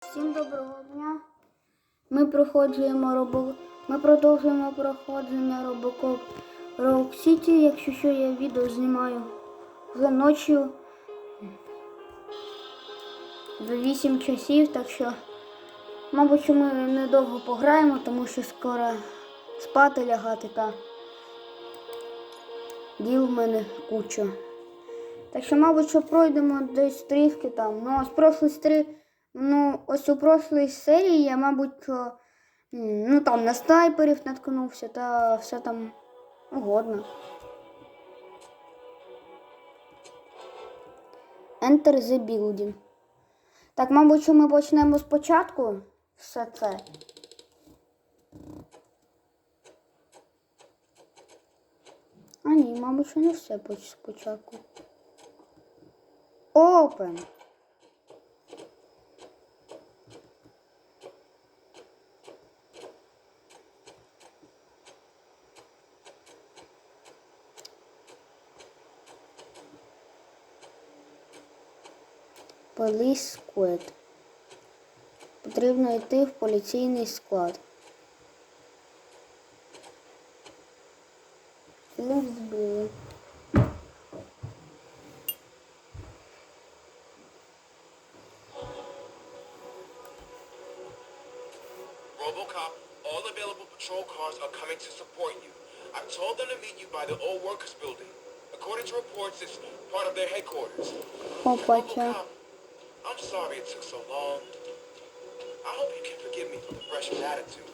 Всім доброго дня. Ми проходжуємо робо... Ми продовжуємо проходження Robocop Rogue City. Якщо що, я відео знімаю вже ночі за 8 часів, так що, мабуть, ми недовго пограємо, тому що скоро спати лягати та діл в мене куча. Так що, мабуть, що пройдемо десь трішки там. Ну, а з прошлої. Ну, ось у прошлій серії я, мабуть, ну там на снайперів наткнувся та все там угодно. Enter the building. Так, мабуть, що ми почнемо спочатку все це. А ні, мабуть, що не все спочатку. Open. Police Squad. Потрібно йти в поліційний склад. Фільм збили. Robocop, all available patrol cars are coming to support you. I've told them to meet you by the old workers building. According to reports, it's part of their headquarters. Robocop, I'm sorry it took so long. I hope you can forgive me for the freshman attitude.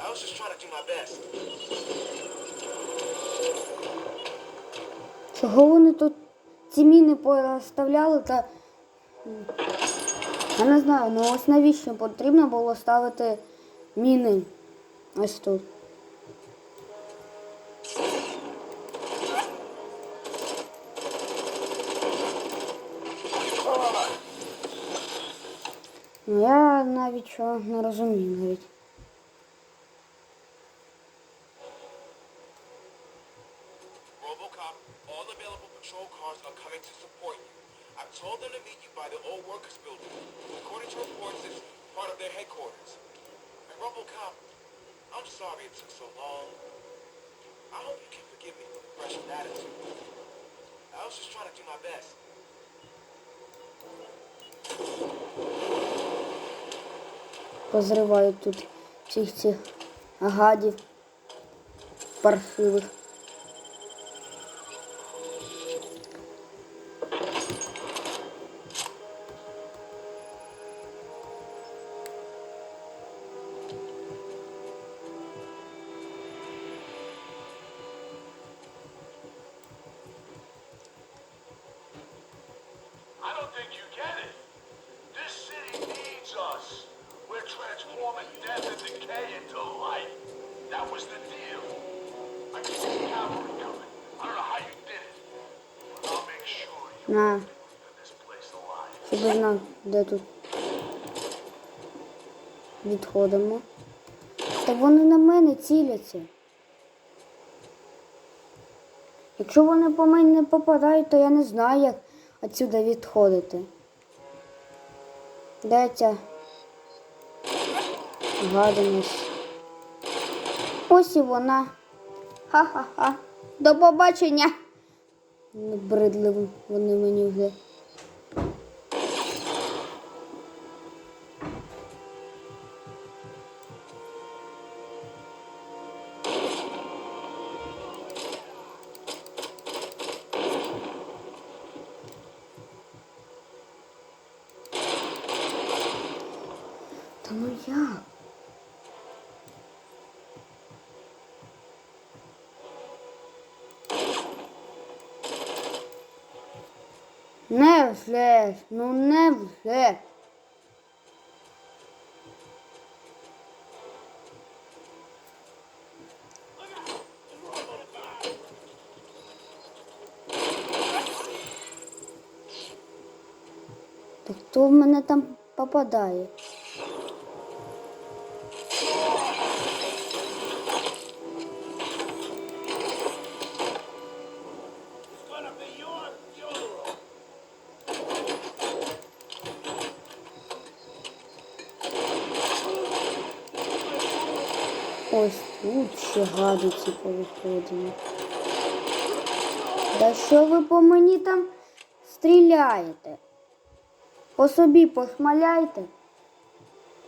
I was just trying to do my best. Чого вони тут ці міни поставляли та. Я не знаю, ну ось навіщо потрібно було ставити міни ось тут. Ну я навіть що не розумію навіть. Robocop, all available patrol cars are coming to support you. I've told them to meet you by the old workers building. According to reports, it's part of their headquarters. And Robocop, I'm sorry it took so long. I hope you can forgive me for the freshman attitude. I was just trying to do my best. Позривають тут всіх цих гадів паршивих. I don't think you get it. This city needs us. Transforming death and decay into life. That was the deal. I can see cavalry coming. I don't know how you did it. But I'll make sure you leave this place alive. щоб знав, де тут відходимо. Та вони на мене ціляться. Якщо вони по мені не попадають, то я не знаю, як отсюди відходити. Ця гаданість? Ось і вона. Ха-ха-ха. До побачення. Набридливо вони мені вже. Ну як? Невже? ж, Ну невже? Так хто в мене там попадає? Ось тут ще гади ці повиходили. Да що ви по мені там стріляєте? По собі пошмаляйте.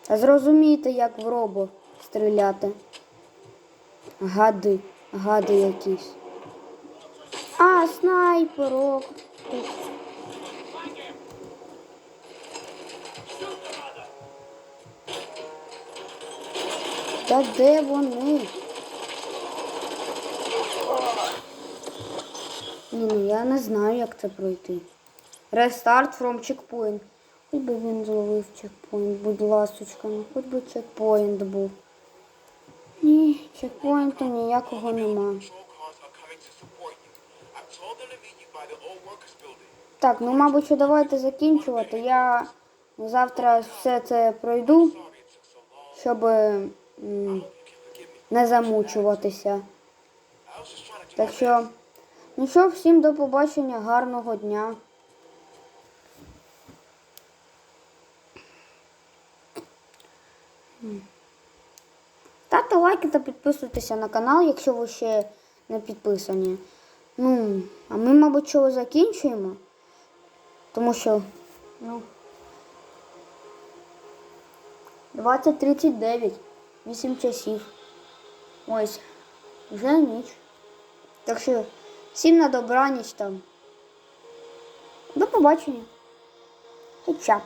Та зрозумійте, як в робо стріляти. Гади, гади якісь. А, снайперок. Та де вони? Ні, ну я не знаю, як це пройти. Restart from checkpoint. Хоч би він зловив чекпоінт, будь ласочка, ну хоч би чекпоінт був. Ні, чекпоінту ніякого нема. Так, ну мабуть, що давайте закінчувати. Я завтра все це пройду, щоб не замучуватися. Так що, ну що, всім до побачення, гарного дня. Ставте лайки та підписуйтеся на канал, якщо ви ще не підписані. Ну, а ми, мабуть, що закінчуємо. Тому що, ну, 20.39, 8 часів. Ось, вже ніч. Так що всім на добраніч там. До побачення. Хоча.